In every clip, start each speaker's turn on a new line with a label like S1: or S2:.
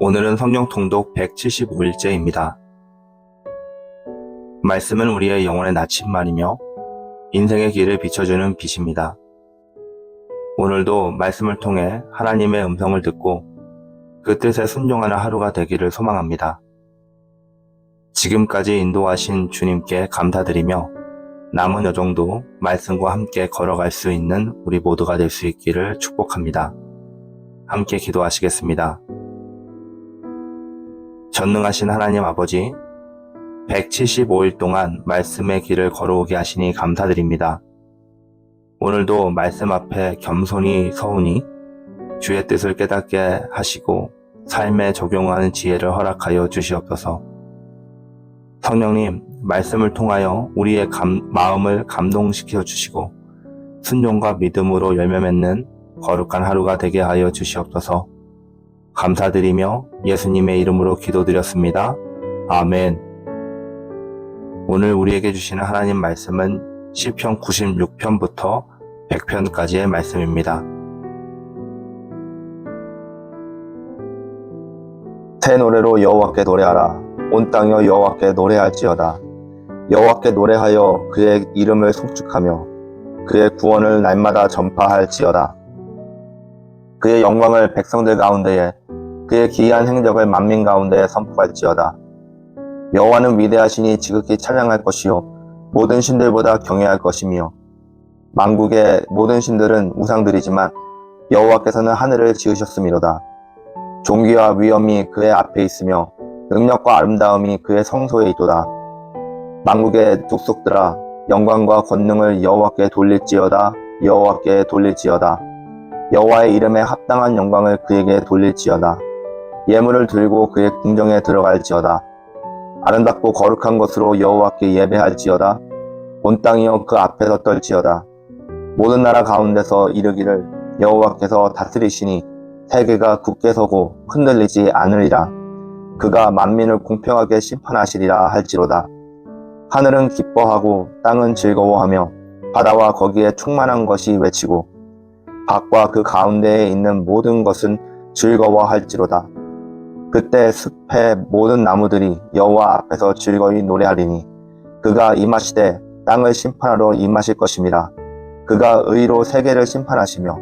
S1: 오늘은 성경 통독 175일째입니다. 말씀은 우리의 영혼의 나침반이며 인생의 길을 비춰주는 빛입니다. 오늘도 말씀을 통해 하나님의 음성을 듣고 그 뜻에 순종하는 하루가 되기를 소망합니다. 지금까지 인도하신 주님께 감사드리며 남은 여정도 말씀과 함께 걸어갈 수 있는 우리 모두가 될 수 있기를 축복합니다. 함께 기도하시겠습니다. 전능하신 하나님 아버지, 175일 동안 말씀의 길을 걸어오게 하시니 감사드립니다. 오늘도 말씀 앞에 겸손히 서우니 주의 뜻을 깨닫게 하시고 삶에 적용하는 지혜를 허락하여 주시옵소서. 성령님, 말씀을 통하여 우리의 감- 마음을 감동시켜 주시고 순종과 믿음으로 열매 맺는 거룩한 하루가 되게 하여 주시옵소서. 감사드리며 예수님의 이름으로 기도드렸습니다. 아멘. 오늘 우리에게 주시는 하나님 말씀은 시편 96편부터 100편까지의 말씀입니다. 새 노래로 여호와께 노래하라. 온 땅이여 여호와께 노래할지어다. 여호와께 노래하여 그의 이름을 송축하며 그의 구원을 날마다 전파할지어다. 그의 영광을 백성들 가운데에 그의 기이한 행적을 만민 가운데에 선포할지어다. 여호와는 위대하시니 지극히 찬양할 것이요 모든 신들보다 경외할 것이며 만국의 모든 신들은 우상들이지만 여호와께서는 하늘을 지으셨음이로다. 존귀와 위엄이 그의 앞에 있으며 능력과 아름다움이 그의 성소에 있도다. 만국의 족속들아 영광과 권능을 여호와께 돌릴지어다 여호와께 돌릴지어다. 여호와의 이름에 합당한 영광을 그에게 돌릴지어다. 예물을 들고 그의 궁정에 들어갈지어다. 아름답고 거룩한 것으로 여호와께 예배할지어다. 온 땅이여 그 앞에서 떨지어다. 모든 나라 가운데서 이르기를 여호와께서 다스리시니 세계가 굳게 서고 흔들리지 않으리라. 그가 만민을 공평하게 심판하시리라 할지로다. 하늘은 기뻐하고 땅은 즐거워하며 바다와 거기에 충만한 것이 외치고 밖과 그 가운데에 있는 모든 것은 즐거워할지로다. 그때 숲의 모든 나무들이 여호와 앞에서 즐거이 노래하리니 그가 임하시되 땅을 심판하러 임하실 것임이라. 그가 의로 세계를 심판하시며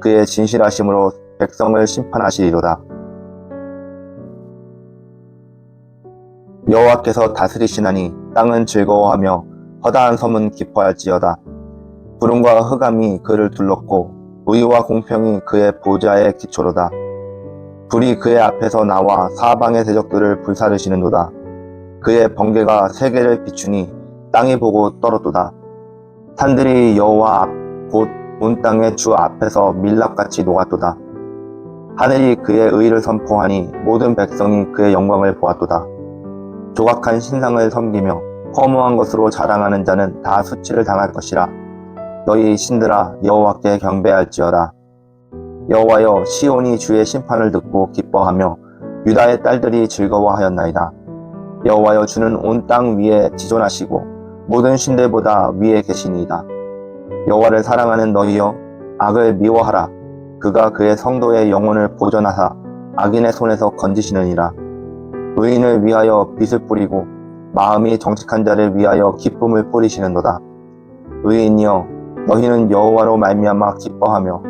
S1: 그의 진실하심으로 백성을 심판하시리로다. 여호와께서 다스리시나니 땅은 즐거워하며 허다한 섬은 기뻐할지어다. 구름과 흑암이 그를 둘렀고 의와 공평이 그의 보좌의 기초로다. 불이 그의 앞에서 나와 사방의 대적들을 불사르시는도다. 그의 번개가 세계를 비추니 땅이 보고 떨어도다. 산들이 여호와 앞 곧 온 땅의 주 앞에서 밀랍같이 녹았도다. 하늘이 그의 의를 선포하니 모든 백성이 그의 영광을 보았도다. 조각한 신상을 섬기며 허무한 것으로 자랑하는 자는 다 수치를 당할 것이라. 너희 신들아 여호와께 경배할지어다. 여호와여 시온이 주의 심판을 듣고 기뻐하며 유다의 딸들이 즐거워하였나이다. 여호와여 주는 온 땅 위에 지존하시고 모든 신들보다 위에 계시니이다. 여호와를 사랑하는 너희여 악을 미워하라. 그가 그의 성도의 영혼을 보존하사 악인의 손에서 건지시느니라. 의인을 위하여 빛을 뿌리고 마음이 정직한 자를 위하여 기쁨을 뿌리시는도다. 의인이여 너희는 여호와로 말미암아 기뻐하며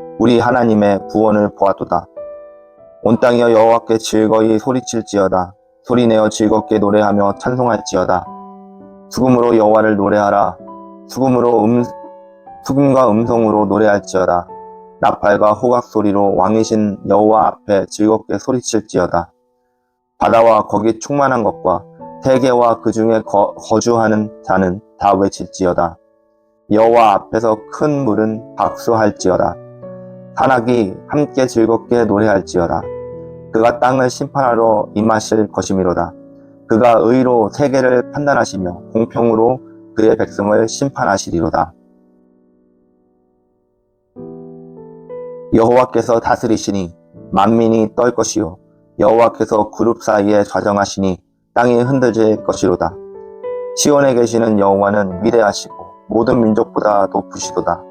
S1: 우리 하나님의 구원을 보았도다. 온 땅이여 여호와께 즐거이 소리칠지어다. 소리내어 즐겁게 노래하며 찬송할지어다. 수금으로 여호와를 노래하라. 수금으로 음 수금과 음성으로 노래할지어다. 나팔과 호각 소리로 왕이신 여호와 앞에 즐겁게 소리칠지어다. 바다와 거기 충만한 것과 세계와 그 중에 거주하는 자는 다 외칠지어다. 여호와 앞에서 큰 물은 박수할지어다. 산악이 함께 즐겁게 노래할지어다. 그가 땅을 심판하러 임하실 것이미로다. 그가 의로 세계를 판단하시며 공평으로 그의 백성을 심판하시리로다. 여호와께서 다스리시니 만민이 떨 것이요 여호와께서 그룹 사이에 좌정하시니 땅이 흔들릴 것이로다. 시온에 계시는 여호와는 위대하시고 모든 민족보다 높으시도다.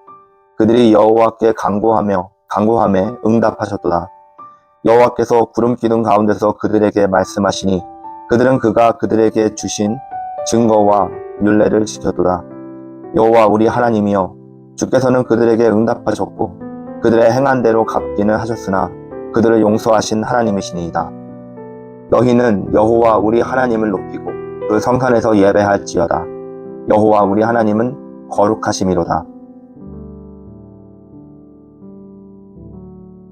S1: 그들이 여호와께 간구하며 간구함에 응답하셨도다. 여호와께서 구름 기둥 가운데서 그들에게 말씀하시니 그들은 그가 그들에게 주신 증거와 율례를 지켰도다. 여호와 우리 하나님이여 주께서는 그들에게 응답하셨고 그들의 행한 대로 갚기는 하셨으나 그들을 용서하신 하나님이시니이다. 너희는 여호와 우리 하나님을 높이고 그 성산에서 예배할지어다. 여호와 우리 하나님은 거룩하심이로다.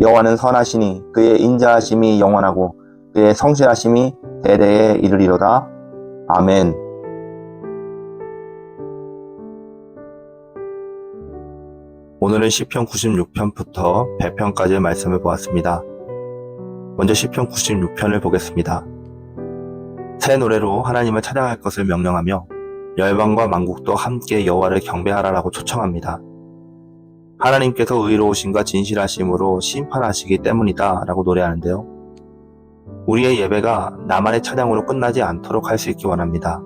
S1: 여호와는 선하시니 그의 인자하심이 영원하고 그의 성실하심이 대대에 이르리로다. 아멘. 오늘은 시편 96편부터 100편까지의 말씀을 보았습니다. 먼저 시편 96편을 보겠습니다. 새 노래로 하나님을 찬양할 것을 명령하며 열방과 만국도 함께 여호와를 경배하라라고 초청합니다. 하나님께서 의로우심과 진실하심으로 심판하시기 때문이다 라고 노래하는데요. 우리의 예배가 나만의 찬양으로 끝나지 않도록 할 수 있기 원합니다.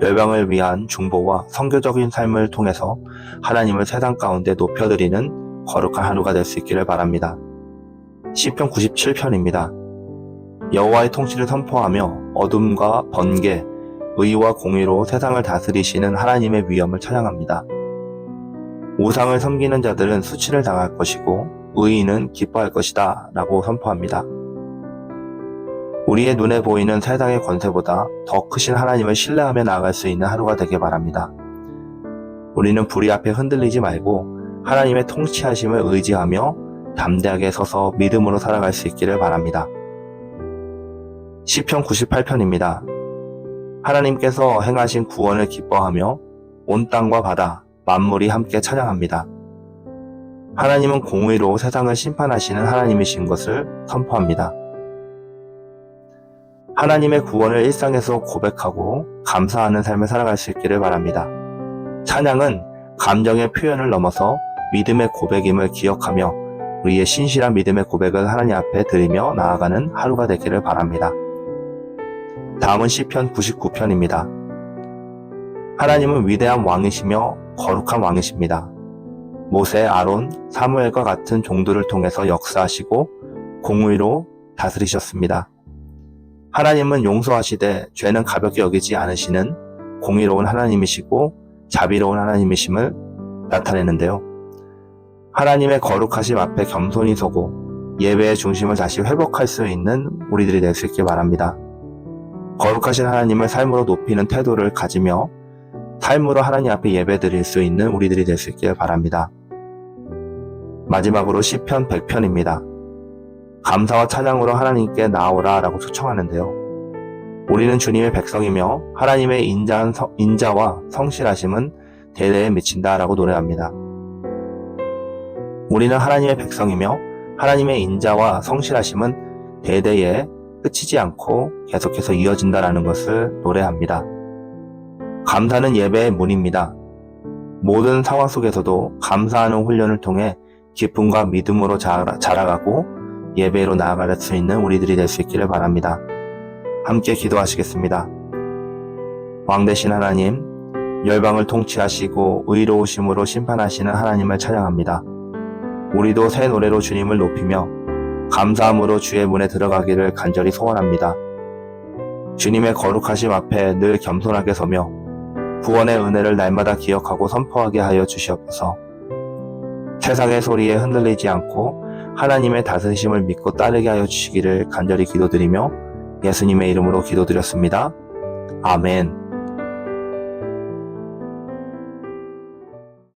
S1: 열방을 위한 중보와 성교적인 삶을 통해서 하나님을 세상 가운데 높여드리는 거룩한 하루가 될 수 있기를 바랍니다. 시편 97편입니다. 여호와의 통치를 선포하며 어둠과 번개, 의와 공의로 세상을 다스리시는 하나님의 위엄을 찬양합니다. 우상을 섬기는 자들은 수치를 당할 것이고 의인은 기뻐할 것이다 라고 선포합니다. 우리의 눈에 보이는 세상의 권세보다 더 크신 하나님을 신뢰하며 나아갈 수 있는 하루가 되길 바랍니다. 우리는 불의 앞에 흔들리지 말고 하나님의 통치하심을 의지하며 담대하게 서서 믿음으로 살아갈 수 있기를 바랍니다. 시편 98편입니다. 하나님께서 행하신 구원을 기뻐하며 온 땅과 바다, 만물이 함께 찬양합니다. 하나님은 공의로 세상을 심판하시는 하나님이신 것을 선포합니다. 하나님의 구원을 일상에서 고백하고 감사하는 삶을 살아갈 수 있기를 바랍니다. 찬양은 감정의 표현을 넘어서 믿음의 고백임을 기억하며 우리의 신실한 믿음의 고백을 하나님 앞에 드리며 나아가는 하루가 되기를 바랍니다. 다음은 시편 99편입니다. 하나님은 위대한 왕이시며 거룩한 왕이십니다. 모세, 아론, 사무엘과 같은 종들을 통해서 역사하시고 공의로 다스리셨습니다. 하나님은 용서하시되 죄는 가볍게 여기지 않으시는 공의로운 하나님이시고 자비로운 하나님이심을 나타내는데요. 하나님의 거룩하심 앞에 겸손히 서고 예배의 중심을 다시 회복할 수 있는 우리들이 될 수 있길 바랍니다. 거룩하신 하나님을 삶으로 높이는 태도를 가지며 삶으로 하나님 앞에 예배 드릴 수 있는 우리들이 될 수 있길 바랍니다. 마지막으로 시편 100편입니다. 감사와 찬양으로 하나님께 나오라 라고 초청하는데요. 우리는 주님의 백성이며 하나님의 인자한 성, 인자와 성실하심은 대대에 미친다 라고 노래합니다. 우리는 하나님의 백성이며 하나님의 인자와 성실하심은 대대에 끝이지 않고 계속해서 이어진다라는 것을 노래합니다. 감사는 예배의 문입니다. 모든 상황 속에서도 감사하는 훈련을 통해 기쁨과 믿음으로 자라가고 예배로 나아갈 수 있는 우리들이 될 수 있기를 바랍니다. 함께 기도하시겠습니다.
S2: 왕 되신 하나님, 열방을 통치하시고 의로우심으로 심판하시는 하나님을 찬양합니다. 우리도 새 노래로 주님을 높이며 감사함으로 주의 문에 들어가기를 간절히 소원합니다. 주님의 거룩하심 앞에 늘 겸손하게 서며 구원의 은혜를 날마다 기억하고 선포하게 하여 주시옵소서. 세상의 소리에 흔들리지 않고 하나님의 다스리심을 믿고 따르게 하여 주시기를 간절히 기도드리며 예수님의 이름으로 기도드렸습니다. 아멘.